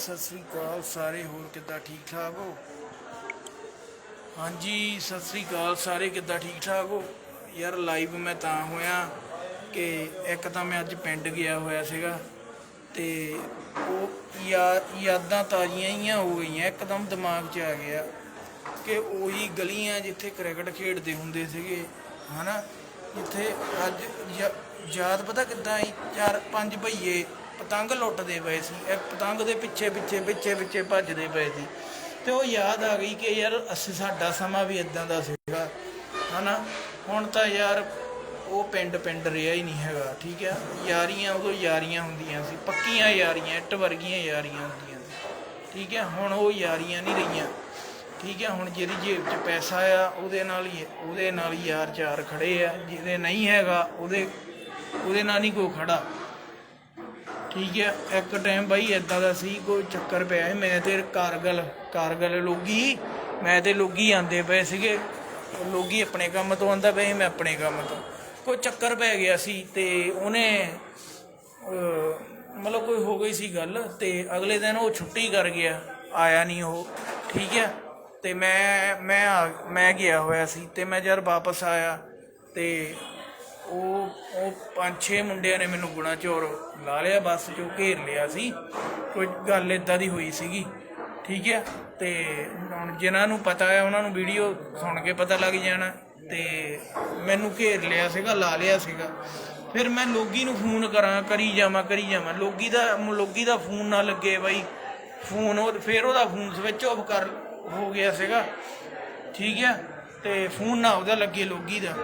ਸਤਿ ਸ੍ਰੀ ਅਕਾਲ ਸਾਰੇ, ਹੋਰ ਕਿੱਦਾਂ ਠੀਕ ਠਾਕ ਹੋ? ਹਾਂਜੀ, ਸਤਿ ਸ੍ਰੀ ਅਕਾਲ ਸਾਰੇ, ਕਿੱਦਾਂ ਠੀਕ ਠਾਕ ਹੋ? ਯਾਰ ਲਾਈਵ ਮੈਂ ਤਾਂ ਹੋਇਆ ਕਿ ਇੱਕ ਤਾਂ ਮੈਂ ਅੱਜ ਪਿੰਡ ਗਿਆ ਹੋਇਆ ਸੀਗਾ ਤੇ ਉਹ ਯਾ- ਯਾਦਾਂ ਤਾਜ਼ੀਆਂ ਹੀ ਹੋ ਗਈਆਂ, ਇੱਕਦਮ ਦਿਮਾਗ 'ਚ ਆ ਗਿਆ ਕਿ ਉਹੀ ਗਲੀਆਂ ਜਿੱਥੇ ਕ੍ਰਿਕਟ ਖੇਡਦੇ ਹੁੰਦੇ ਸੀਗੇ, ਹਨਾ? ਜਿੱਥੇ ਅੱਜ ਯਾ- ਯਾਦ ਪਤਾ ਕਿੱਦਾਂ ਆਈ? ਚਾਰ, ਪੰਜ ਭਈਏ ਪਤੰਗ ਲੁੱਟਦੇ ਪਏ ਸੀ। ਇਹ ਪਤੰਗ ਦੇ ਪਿੱਛੇ ਪਿੱਛੇ ਪਿੱਛੇ ਪਿੱਛੇ ਭੱਜਦੇ ਪਏ ਸੀ। ਤੇ ਉਹ ਯਾਦ ਆ ਗਈ ਕਿ ਯਾਰ ਅਸੀਂ ਸਾਡਾ ਸਮਾਂ ਵੀ ਇਦਾਂ ਦਾ ਸੀਗਾ, ਹਨਾ? ਹੁਣ ਤਾਂ ਯਾਰ ਉਹ ਪਿੰਡ ਪਿੰਡ ਰਿਹਾ ਹੀ ਨਹੀਂ ਹੈਗਾ, ਠੀਕ ਹੈ ਯਾਰੀਆਂ ਉਦੋਂ ਯਾਰੀਆਂ ਹੁੰਦੀਆਂ ਸੀ, ਪੱਕੀਆਂ ਯਾਰੀਆਂ, ਇੱਟ ਵਰਗੀਆਂ ਯਾਰੀਆਂ ਹੁੰਦੀਆਂ ਸੀ, ਠੀਕ ਹੈ ਹੁਣ ਉਹ ਯਾਰੀਆਂ ਨਹੀਂ ਰਹੀਆਂ, ਠੀਕ ਹੈ ਹੁਣ ਜਿਹਦੀ ਜੇਬ 'ਚ ਪੈਸਾ ਆ, ਉਹਦੇ ਨਾਲ ਹੀ, ਉਹਦੇ ਨਾਲ ਹੀ ਯਾਰ ਚਾਰ ਖੜੇ ਆ, ਜਿਹਦੇ ਨਹੀਂ ਹੈਗਾ, ਉਹਦੇ ਉਹਦੇ ਨਾਲ ਨਹੀਂ ਕੋਈ ਖੜਾ। ਠੀਕ ਹੈ ਇੱਕ ਟਾਈਮ ਬਾਈ ਇਦਾਂ ਦਾ ਸੀ ਕੋਈ ਚੱਕਰ ਪਿਆ ਸੀ ਮੈਂ ਤੇ ਕਾਰਗਲ ਕਾਰਗਲ ਲੋਗੀ ਮੈਂ ਤੇ ਲੋਗੀ ਆਂਦੇ ਪਏ ਸੀਗੇ ਉਹ ਲੋਗੀ ਆਪਣੇ ਕੰਮ ਤੋਂ ਆਂਦਾ ਪਏ ਸੀ, ਮੈਂ ਆਪਣੇ ਕੰਮ ਤੋਂ। ਕੋਈ ਚੱਕਰ ਪੈ ਗਿਆ ਸੀ ਤੇ ਉਹਨੇ ਮਤਲਬ ਕੋਈ ਹੋ ਗਈ ਸੀ ਗੱਲ ਤੇ ਅਗਲੇ ਦਿਨ ਉਹ ਛੁੱਟੀ ਕਰ ਗਿਆ ਆਇਆ ਨਹੀਂ ਉਹ ਠੀਕ ਹੈ। ਤੇ ਮੈਂ ਮੈਂ ਆ- ਮੈਂ ਗਿਆ ਹੋਇਆ ਸੀ ਤੇ ਮੈਂ ਜਦ ਵਾਪਸ ਆਇਆ ਤੇ ਉਹ ਉਹ ਪੰਜ ਛੇ ਮੁੰਡਿਆਂ ਨੇ ਮੈਨੂੰ ਗੁਣਾ ਚੋਰ ਲਾ ਲਿਆ, ਬੱਸ ਚੋਂ ਘੇਰ ਲਿਆ ਸੀ। ਕੋਈ ਗੱਲ ਇਦਾਂ ਦੀ ਹੋਈ ਸੀਗੀ, ਠੀਕ ਹੈ ਤੇ ਹੁਣ ਜਿਨ੍ਹਾਂ ਨੂੰ ਪਤਾ ਹੈ, ਉਹਨਾਂ ਨੂੰ ਵੀਡੀਓ ਸੁਣ ਕੇ ਪਤਾ ਲੱਗ ਜਾਣਾ। ਤੇ ਮੈਨੂੰ ਘੇਰ ਲਿਆ ਸੀਗਾ, ਲਾ ਲਿਆ ਸੀਗਾ। ਫਿਰ ਮੈਂ ਲੋਗੀ ਨੂੰ ਫੋਨ ਕਰਾਂ, ਕਰੀ ਜਾਵਾਂ ਕਰੀ ਜਾਵਾਂ। ਲੋਗੀ ਦਾ ਲੋਗੀ ਦਾ ਫੋਨ ਨਾ ਲੱਗੇ ਬਾਈ। ਫੋਨ ਉਹ, ਫਿਰ ਉਹਦਾ ਫੋਨ ਸਵਿਚ ਆਫ ਕਰ ਹੋ ਗਿਆ ਸੀਗਾ, ਠੀਕ ਹੈ ਤੇ ਫੋਨ ਨਾ ਉਹਦਾ ਲੱਗੇ ਲੋਗੀ ਦਾ।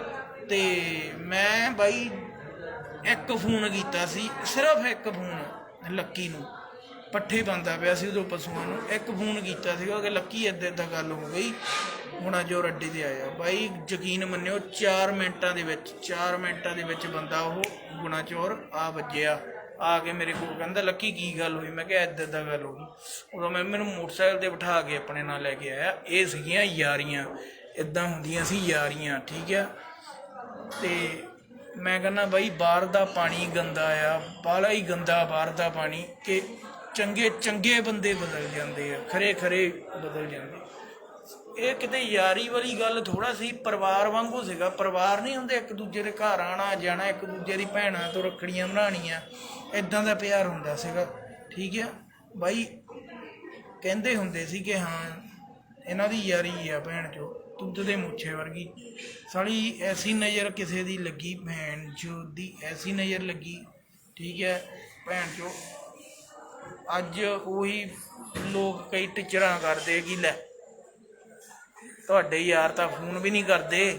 ਤੇ ਮੈਂ ਬਾਈ ਇੱਕ ਫੋਨ ਕੀਤਾ ਸੀ, ਸਿਰਫ ਇੱਕ ਫੋਨ, ਲੱਕੀ ਨੂੰ। ਪੱਠੇ ਬੰਦਾ ਪਿਆ ਸੀ ਉਦੋਂ ਪਸ਼ੂਆਂ ਨੂੰ। ਇੱਕ ਫੋਨ ਕੀਤਾ ਸੀਗਾ ਕਿ ਲੱਕੀ ਇੱਦਾਂ ਇੱਦਾਂ ਗੱਲ ਹੋ ਗਈ, ਹੁਣ ਅੱਜ ਉਹ ਰੱਡੇ ਤੇ ਆਇਆ। ਬਾਈ ਯਕੀਨ ਮੰਨਿਓ 4 ਮਿੰਟਾਂ ਦੇ ਵਿੱਚ 4 ਮਿੰਟਾਂ ਦੇ ਵਿੱਚ ਬੰਦਾ ਉਹ ਗੁਣਾ ਚੋਰ ਆ ਵੱਜਿਆ। ਆ ਕੇ ਮੇਰੇ ਕੋਲ ਕਹਿੰਦਾ, ਲੱਕੀ, ਕੀ ਗੱਲ ਹੋਈ? ਮੈਂ ਕਿਹਾ ਇੱਦਾਂ ਦਾ ਗੱਲ ਹੋ ਗਈ। ਉਦੋਂ ਮੈਂ ਮੈਨੂੰ ਮੋਟਰਸਾਈਕਲ ਤੇ ਬਿਠਾ ਕੇ ਆਪਣੇ ਨਾਲ ਲੈ ਕੇ ਆਇਆ। ਇਹ ਸੀਗੀਆਂ ਯਾਰੀਆਂ। ਇਦਾਂ ਹੁੰਦੀਆਂ ਸੀ ਯਾਰੀਆਂ, ਠੀਕ ਆ? ਤੇ ਮੈਂ ਕਹਿੰਦਾ ਬਾਈ ਬਾਹਰ ਦਾ ਪਾਣੀ ਗੰਦਾ ਆ ਬਾਲਾ ਹੀ ਗੰਦਾ ਬਾਹਰ ਦਾ ਪਾਣੀ ਕਿ ਚੰਗੇ ਚੰਗੇ ਬੰਦੇ ਬਦਲ ਜਾਂਦੇ ਆ, ਖਰੇ ਖਰੇ ਬਦਲ ਜਾਂਦੇ ਇਹ ਕਿਤੇ ਯਾਰੀ ਵਾਲੀ ਗੱਲ ਥੋੜਾ ਸੀ, ਪਰਿਵਾਰ ਵਾਂਗੂ ਸੀਗਾ, ਪਰਿਵਾਰ ਨਹੀਂ ਹੁੰਦੇ, ਇੱਕ ਦੂਜੇ ਦੇ ਘਰ ਆਣਾ ਜਾਣਾ, ਇੱਕ ਦੂਜੇ ਦੀ ਭੈਣਾਂ ਤੋਂ ਰੱਖੜੀਆਂ ਬਣਾਉਣੀਆਂ ਇਦਾਂ ਦਾ ਪਿਆਰ ਹੁੰਦਾ ਸੀਗਾ, ਠੀਕ ਆ? ਬਾਈ ਕਹਿੰਦੇ ਹੁੰਦੇ ਸੀ ਕਿ ਹਾਂ ਇਹਨਾਂ ਦੀ ਯਾਰੀ ਆ ਭੈਣ ਚੋ, ਦੁੱਧ ਦੇ ਮੁੱਛੇ ਵਰਗੀ। ਸਾਲੀ ਐਸੀ ਨਜ਼ਰ ਕਿਸੇ ਦੀ ਲੱਗੀ ਭੈਣ ਚੋ ਦੀ, ਐਸੀ ਨਜ਼ਰ ਲੱਗੀ, ਠੀਕ ਹੈ ਭੈਣ ਚੋ। ਅੱਜ ਉਹੀ ਲੋਕ ਕਈ ਟਿਚਰਾਂ ਕਰਦੇ ਕਿ ਲੈ, ਤੁਹਾਡੇ ਯਾਰ ਤਾਂ ਫੋਨ ਵੀ ਨਹੀਂ ਕਰਦੇ।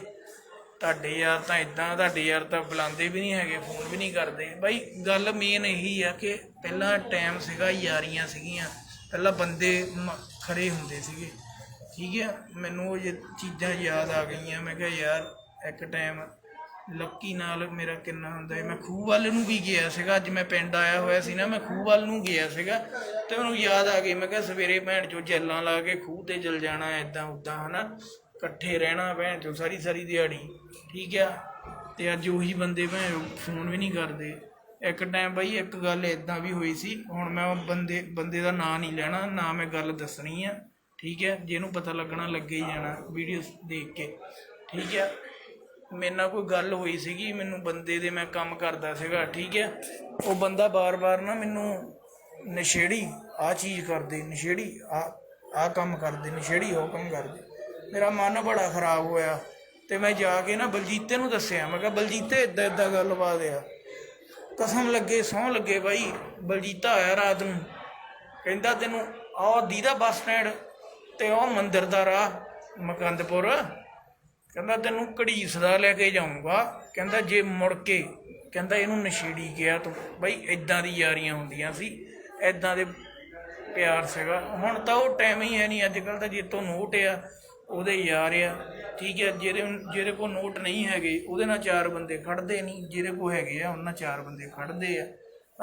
ਤੁਹਾਡੇ ਯਾਰ ਤਾਂ ਇਦਾਂ ਤੁਹਾਡੇ ਯਾਰ ਤਾਂ ਬੁਲਾਉਂਦੇ ਵੀ ਨਹੀਂ ਹੈਗੇ, ਫੋਨ ਵੀ ਨਹੀਂ ਕਰਦੇ। ਬਾਈ, ਗੱਲ ਮੇਨ ਇਹੀ ਆ ਕਿ ਪਹਿਲਾਂ ਟਾਈਮ ਸੀਗਾ, ਯਾਰੀਆਂ ਸੀਗੀਆਂ। ਪਹਿਲਾਂ ਬੰਦੇ ਮ- ਖਰੇ ਹੁੰਦੇ ਸੀਗੇ। ਠੀਕ ਹੈ ਮੈਨੂੰ ਉਹ ਜੇ ਚੀਜ਼ਾਂ ਯਾਦ ਆ ਗਈਆਂ, ਮੈਂ ਕਿਹਾ ਯਾਰ ਇੱਕ ਟਾਈਮ ਲੱਕੀ ਨਾਲ ਮੇਰਾ ਕਿੰਨਾ ਹੁੰਦਾ ਹੈ ਮੈਂ ਖੂਹ ਵੱਲ ਨੂੰ ਵੀ ਗਿਆ ਸੀਗਾ, ਅੱਜ ਮੈਂ ਪਿੰਡ ਆਇਆ ਹੋਇਆ ਸੀ ਨਾ, ਮੈਂ ਖੂਹ ਵੱਲ ਨੂੰ ਗਿਆ ਸੀਗਾ ਤੇ ਮੈਨੂੰ ਯਾਦ ਆ ਗਈ, ਮੈਂ ਕਿਹਾ ਸਵੇਰੇ ਭੈਣ ਚੋ ਜੈਲਾਂ ਲਾ ਕੇ ਖੂਹ ਤੇ ਜਲ ਜਾਣਾ ਐਦਾਂ ਉਦਾਂ ਹਨਾ? ਇਕੱਠੇ ਰਹਿਣਾ ਭੈਣ ਚੋ ਸਾਰੀ ਸਾਰੀ ਦਿਹਾੜੀ, ਠੀਕ ਆ? ਤੇ ਅੱਜ ਉਹੀ ਬੰਦੇ ਭੈਣ ਫੋਨ ਵੀ ਨਹੀਂ ਕਰਦੇ। ਇੱਕ ਟਾਈਮ ਬਾਈ, ਇੱਕ ਗੱਲ ਇਦਾਂ ਵੀ ਹੋਈ ਸੀ, ਹੁਣ ਮੈਂ ਉਹ ਬੰਦੇ ਬੰਦੇ ਦਾ ਨਾਂ ਨਹੀਂ ਲੈਣਾ, ਨਾ ਮੈਂ ਗੱਲ ਦੱਸਣੀ ਆ। ਠੀਕ ਹੈ? ਜਿਹਨੂੰ ਪਤਾ ਲੱਗਣਾ, ਲੱਗੇ ਹੀ ਜਾਣਾ ਵੀਡੀਓ ਦੇਖ ਕੇ। ਠੀਕ ਹੈ? ਮੇਰੇ ਨਾਲ ਕੋਈ ਗੱਲ ਹੋਈ ਸੀਗੀ, ਮੈਨੂੰ ਬੰਦੇ ਦੇ ਮੈਂ ਕੰਮ ਕਰਦਾ ਸੀਗਾ, ਠੀਕ ਹੈ? ਉਹ ਬੰਦਾ ਬਾਰ-ਬਾਰ ਨਾ ਮੈਨੂੰ ਨਸ਼ੇੜੀ ਆ ਚੀਜ਼ ਕਰਦੇ, ਨਸ਼ੇੜੀ ਆ ਆ ਕੰਮ ਕਰਦੇ, ਨਸ਼ੇੜੀ, ਉਹ ਕੰਮ ਕਰਦੇ। ਮੇਰਾ ਮਨ ਬੜਾ ਖਰਾਬ ਹੋਇਆ ਤੇ ਮੈਂ ਜਾ ਕੇ ਨਾ ਬਲਜੀਤੇ ਨੂੰ ਦੱਸਿਆ। ਮੈਂ ਕਿਹਾ, ਬਲਜੀਤੇ ਇਦਾਂ ਇਦਾਂ ਗੱਲਬਾਤ ਆ। ਕਸਮ ਲੱਗੇ, ਸਹੁੰ ਲੱਗੇ ਬਾਈ, ਬਲਜੀਤਾ ਆਇਆ ਰਾਤ ਨੂੰ। ਕਹਿੰਦਾ, ਤੈਨੂੰ ਆਹ ਦੀਦਾ ਬੱਸ ਸਟੈਂਡ ਤੇ ਉਹ ਮੰਦਿਰ ਦਾ ਰਾਹ, ਮਕੰਦਪੁਰ। ਕਹਿੰਦਾ, ਤੈਨੂੰ ਘੜੀਸਦਾ ਲੈ ਕੇ ਜਾਊਂਗਾ। ਕਹਿੰਦਾ, ਜੇ ਮੁੜ ਕੇ, ਕਹਿੰਦਾ, ਇਹਨੂੰ ਨਸ਼ੇੜੀ ਗਿਆ ਤੂੰ। ਬਈ ਇਦਾਂ ਦੀ ਯਾਰੀਆਂ ਹੁੰਦੀਆਂ ਸੀ। ਇਦਾਂ ਦੇ ਪਿਆਰ ਸੀਗਾ। ਹੁਣ ਤਾਂ ਉਹ ਟਾਈਮ ਹੀ ਹੈ ਨਹੀਂ ਅੱਜ ਕੱਲ ਤਾਂ ਜੇ ਤੋਂ ਨੋਟ ਆ, ਉਹਦੇ ਯਾਰ ਆ। ਠੀਕ ਹੈ ਜਿਹਦੇ ਜਿਹਦੇ ਕੋਲ ਨੋਟ ਨਹੀਂ ਹੈਗੇ, ਉਹਦੇ ਨਾਲ ਚਾਰ ਬੰਦੇ ਖੜਦੇ ਨਹੀਂ। ਜਿਹਦੇ ਕੋਲ ਹੈਗੇ ਆ, ਉਹਨਾਂ ਚਾਰ ਬੰਦੇ ਖੜਦੇ ਆ।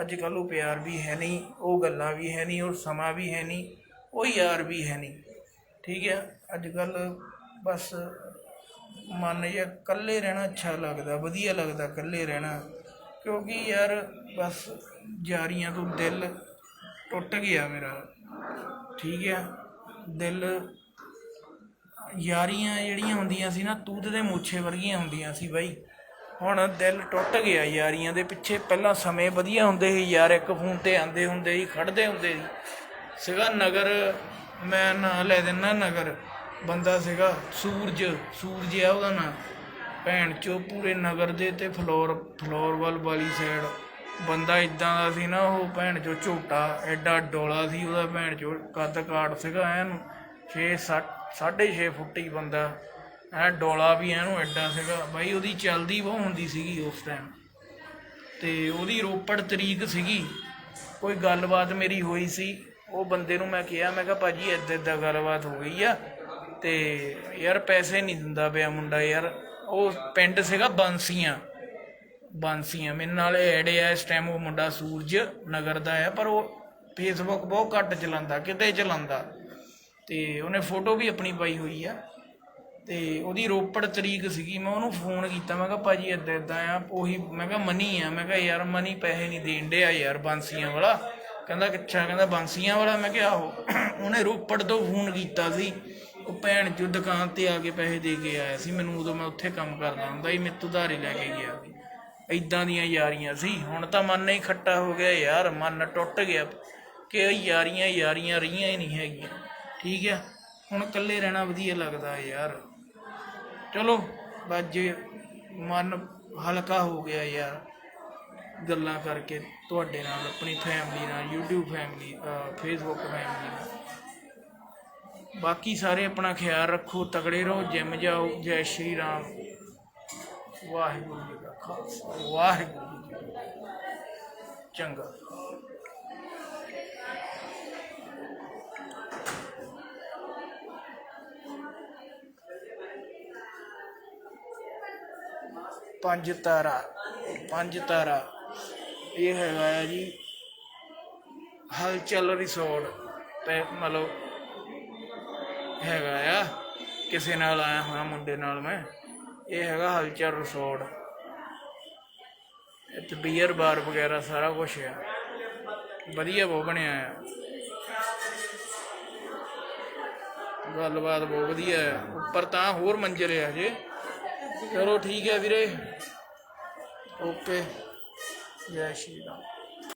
ਅੱਜ ਕੱਲ ਉਹ ਪਿਆਰ ਵੀ ਹੈ ਨਹੀਂ, ਉਹ ਗੱਲਾਂ ਵੀ ਹੈ ਨਹੀਂ, ਉਹ ਸਮਾਂ ਵੀ ਹੈ ਨਹੀਂ, ਉਹ ਯਾਰ ਵੀ ਹੈ ਨਹੀਂ। ਠੀਕ ਹੈ, ਅੱਜ ਕੱਲ੍ਹ ਬਸ ਮਨ ਜਿਹਾ ਇਕੱਲੇ ਰਹਿਣਾ ਅੱਛਾ ਲੱਗਦਾ, ਵਧੀਆ ਲੱਗਦਾ ਇਕੱਲੇ ਰਹਿਣਾ। ਕਿਉਂਕਿ ਯਾਰ ਬਸ ਯਾਰੀਆਂ ਤੋਂ ਦਿਲ ਟੁੱਟ ਗਿਆ ਮੇਰਾ। ਠੀਕ ਹੈ, ਦਿਲ ਯਾਰੀਆਂ ਜਿਹੜੀਆਂ ਹੁੰਦੀਆਂ ਸੀ ਨਾ, ਤੂਤ ਦੇ ਮੁੱਛੇ ਵਰਗੀਆਂ ਹੁੰਦੀਆਂ ਸੀ ਬਾਈ। ਹੁਣ ਦਿਲ ਟੁੱਟ ਗਿਆ ਯਾਰੀਆਂ ਦੇ ਪਿੱਛੇ। ਪਹਿਲਾਂ ਸਮੇਂ ਵਧੀਆ ਹੁੰਦੇ ਸੀ ਯਾਰ, ਇੱਕ ਫੋਨ ਤੇ ਆਂਦੇ ਹੁੰਦੇ ਸੀ ਖੜਦੇ ਹੁੰਦੇ ਸੀ। ਸੀਗਾ ਨਗਰ ਮੈਂ ਨਾਂ ਲੈ ਦਿੰਦਾ ਨਗਰ। ਬੰਦਾ ਸੀਗਾ ਸੂਰਜ ਸੂਰਜ ਆ ਉਹਦਾ ਨਾਂ। ਭੈਣ ਚੋ ਪੂਰੇ ਨਗਰ ਦੇ ਤੇ ਫਲੋਰ ਫਲੋਰਵਲ ਵਾਲੀ ਸਾਈਡ ਬੰਦਾ ਇਦਾਂ ਦਾ ਸੀ ਨਾ, ਉਹ ਭੈਣ ਚੋ ਝੋਟਾ, ਐਡਾ ਡੋਲਾ ਸੀ ਉਹਦਾ ਭੈਣ ਚੋ। ਕੱਦ ਕਾਟ ਸੀਗਾ ਐਨ 6 ਸਾਢੇ 6 ਫੁੱਟੀ ਬੰਦਾ। ਐ ਡੋਲਾ ਵੀ ਐਨੂੰ ਐਡਾ ਸੀਗਾ। ਬਾਈ, ਉਹਦੀ ਚਲਦੀ ਬਹੁ ਹੁੰਦੀ ਸੀਗੀ ਉਸ ਟਾਈਮ ਤੇ ਉਹਦੀ ਰੋਪੜ ਤਰੀਕ ਸੀਗੀ। ਕੋਈ ਗੱਲਬਾਤ ਮੇਰੀ ਹੋਈ ਸੀ। ਉਹ ਬੰਦੇ ਨੂੰ ਮੈਂ ਕਿਹਾ ਮੈਂ ਕਿਹਾ ਭਾਜੀ ਇੱਦਾਂ ਇੱਦਾਂ ਗੱਲਬਾਤ ਹੋ ਗਈ ਆ ਤੇ ਯਾਰ ਪੈਸੇ ਨਹੀਂ ਦਿੰਦਾ ਪਿਆ ਮੁੰਡਾ ਯਾਰ, ਉਹ ਪਿੰਡ ਸੀਗਾ ਬਾਂਸੀਆਂ। ਬਾਂਸੀਆਂ, ਮੇਰੇ ਨਾਲ ਐਡ ਆ, ਇਸ ਟਾਈਮ ਉਹ ਮੁੰਡਾ ਸੂਰਜ ਨਗਰ ਦਾ ਆ, ਪਰ ਉਹ ਫੇਸਬੁੱਕ ਬਹੁਤ ਘੱਟ ਚਲਾਉਂਦਾ, ਕਿਤੇ ਚਲਾਉਂਦਾ। ਤੇ ਉਹਨੇ ਫੋਟੋ ਵੀ ਆਪਣੀ ਪਾਈ ਹੋਈ ਆ। ਤੇ ਉਹਦੀ ਰੋਪੜ ਤਰੀਕ ਸੀਗੀ, ਮੈਂ ਉਹਨੂੰ ਫੋਨ ਕੀਤਾ, ਮੈਂ ਕਿਹਾ ਭਾਜੀ ਇੱਦਾਂ ਇੱਦਾਂ ਆ, ਉਹੀ, ਮੈਂ ਕਿਹਾ ਮਨੀ ਆ, ਮੈਂ ਕਿਹਾ ਯਾਰ ਮਨੀ ਪੈਸੇ ਨਹੀਂ ਦੇਣ ਡਿਆ ਯਾਰ ਬਾਂਸੀਆਂ ਵਾਲਾ। ਕਹਿੰਦਾ ਅੱਛਾ ਕਹਿੰਦਾ ਬਾਂਸੀਆਂ ਵਾਲਾ। ਮੈਂ ਕਿਹਾ ਆਹੋ। ਉਹਨੇ ਰੋਪੜ ਤੋਂ ਫੋਨ ਕੀਤਾ ਸੀ। ਉਹ ਭੈਣ ਚੋ ਦੁਕਾਨ ਤੇ ਆ ਕੇ ਪੈਸੇ ਦੇ ਕੇ ਆਇਆ ਸੀ। ਮੈਨੂੰ ਉਦੋਂ ਮੈਂ ਉੱਥੇ ਕੰਮ ਕਰਦਾ ਹੁੰਦਾ ਸੀ। ਮੇਰੇ ਤੋਂ ਉਧਾਰੇ ਲੈ ਕੇ ਗਿਆ ਸੀ। ਇਦਾਂ ਦੀਆਂ ਯਾਰੀਆਂ ਸੀ। ਹੁਣ ਤਾਂ ਮਨ ਹੀ ਖੱਟਾ ਹੋ ਗਿਆ ਯਾਰ। ਮਨ ਟੁੱਟ ਗਿਆ। ਕਿ ਯਾਰੀਆਂ ਯਾਰੀਆਂ ਰਹੀਆਂ ਹੀ ਨਹੀਂ ਹੈਗੀਆਂ। ਠੀਕ ਹੈ ਹੁਣ ਇਕੱਲੇ ਰਹਿਣਾ ਵਧੀਆ ਲੱਗਦਾ ਯਾਰ। ਚਲੋ ਬਸ ਮਨ ਹਲਕਾ ਹੋ ਗਿਆ ਯਾਰ। ਗੱਲਾਂ ਕਰਕੇ ਤੁਹਾਡੇ ਨਾਲ, ਆਪਣੀ ਫੈਮਿਲੀ ਨਾਲ, YouTube ਫੈਮਿਲੀ ਫੇਸਬੁੱਕ ਫੈਮਿਲੀ ਨਾਲ। ਬਾਕੀ ਸਾਰੇ ਆਪਣਾ ਖਿਆਲ ਰੱਖੋ, ਤਗੜੇ ਰਹੋ, ਜਿਮ ਜਾਓ। ਜੈ ਸ਼੍ਰੀ ਰਾਮ। ਵਾਹਿਗੁਰੂ ਜੀ ਕਾ ਖਾਲਸਾ। ਵਾਹਿਗੁਰੂ ਜੀ ਕੀ ਫਤਿਹ। ਚੰਗਾ। ਪੰਜ ਤਾਰਾ ਪੰਜ ਤਾਰਾ। ਇਹ ਹੈਗਾ ਆ ਜੀ ਹਲਚਲ ਰਿਸੋਰਟ ਤੇ ਮਤਲਬ ਹੈਗਾ ਆ, ਕਿਸੇ ਨਾਲ ਆਇਆ ਹੋਇਆ ਮੁੰਡੇ ਨਾਲ ਮੈਂ, ਇਹ ਹੈਗਾ ਹਲਚਲ ਰਿਸੋਰਟ ਇੱਥੇ ਬੀਅਰ ਬਾਰ ਵਗੈਰਾ ਸਾਰਾ ਕੁਝ ਆ। ਵਧੀਆ ਬਹੁਤ ਬਣਿਆ ਆ। ਗੱਲਬਾਤ ਬਹੁਤ ਵਧੀਆ ਆ। ਉੱਪਰ ਤਾਂ ਹੋਰ ਮੰਜ਼ਿਲ ਆ ਜੇ ਚਲੋ ਠੀਕ ਹੈ ਵੀਰੇ। ਓਕੇ। ਜੈ ਸ਼੍ਰੀ ਰਾਮ